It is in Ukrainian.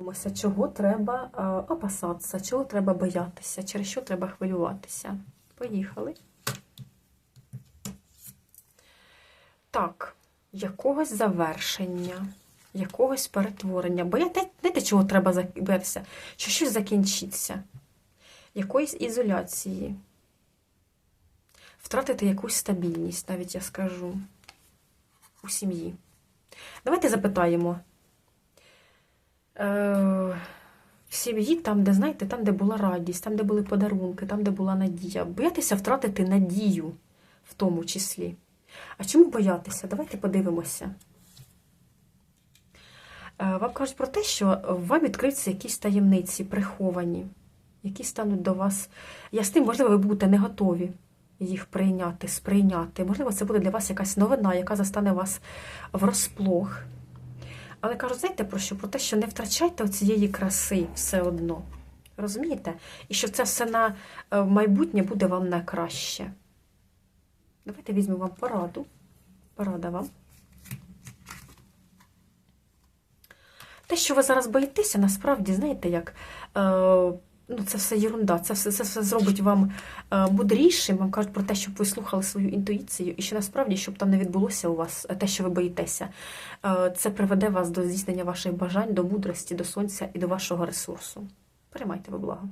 Дивимося, чого треба е, опасатися, чого треба боятися, через що треба хвилюватися. Поїхали. Так, якогось завершення, якогось перетворення. Бояте, знаєте, чого треба боятися? Що щось закінчиться, якоїсь ізоляції, втратити якусь стабільність, навіть я скажу, у сім'ї. Давайте запитаємо. Е, в сім'ї, там, де, знаєте, там, де була радість, там, де були подарунки, там, де була надія. Боятися втратити надію в тому числі. А чому боятися? Давайте подивимося. Е, Вам кажуть про те, що вам відкриються якісь таємниці приховані, які стануть до вас ясним, можливо, ви будете не готові їх прийняти, сприйняти. Можливо, це буде для вас якась новина, яка застане вас врозплох. Але кажуть, знаєте про що? Про те, що не втрачайте цієї краси все одно. Розумієте? І що це все на е, майбутнє буде вам на краще. Давайте візьму вам пораду. Порада вам. Те, що ви зараз боїтеся, насправді, знаєте, як е, ну, це все єрунда, це все, це все зробить вам е, мудрішим. Вам кажуть про те, щоб ви слухали свою інтуїцію, і що насправді, щоб там не відбулося у вас е, те, що ви боїтеся, е, це приведе вас до здійснення ваших бажань, до мудрості, до сонця і до вашого ресурсу. Приймайте ви благо.